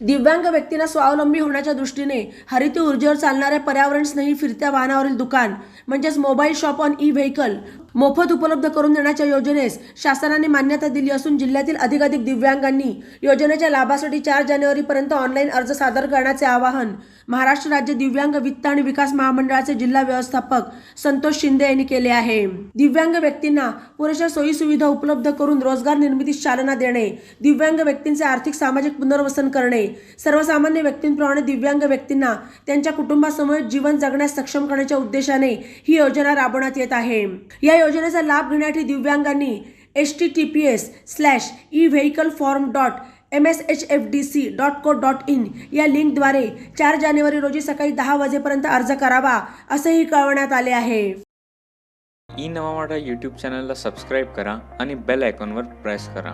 दिव्यांग व्यक्तींना स्वावलंबी होण्याच्या दृष्टीने हरित ऊर्जेवर चालणाऱ्या पर्यावरण स्नेही फिरत्या वाहनावरील दुकान म्हणजेच mobile shop on e vehicle मोफत उपलब्ध करून देण्याच्या योजनेस शासनाने मान्यता दिली असून जिल्ह्यातील अधिकाधिक दिव्यांगांनी योजनेच्या लाभासाठी चार जानेवारीपर्यंत ऑनलाईन अर्ज सादर करण्याचे आवाहन महाराष्ट्र राज्य दिव्यांग वित्त आणि विकास महामंडळाचे जिल्हा व्यवस्थापक संतोष शिंदे यांनी केले आहे. दिव्यांग व्यक्तींना पुरेशा सोयी सुविधा उपलब्ध करून रोजगार निर्मितीस चालना देणे दिव्यांग व्यक्तींचे आर्थिक सामाजिक पुनर्वसन करणे सर्वसामान्य व्यक्तींप्रमाणे दिव्यांग व्यक्तींना त्यांच्या कुटुंबासमोर जीवन जगण्यास सक्षम करण्याच्या उद्देशाने ही योजना राबवण्यात येत आहे. या योजनेचा लाभ घेण्यासाठी दिव्यांगांनी H T T P S slash e vehicle form dot M S H F D C dot co dot in या लिंकद्वारे चार जानेवारी रोजी सकाळी दहा वाजेपर्यंत अर्ज करावा असेही कळवण्यात आले आहे. ई नवा यूट्यूब चॅनलला सबस्क्राईब करा आणि बेल आयकॉनवर प्रेस करा.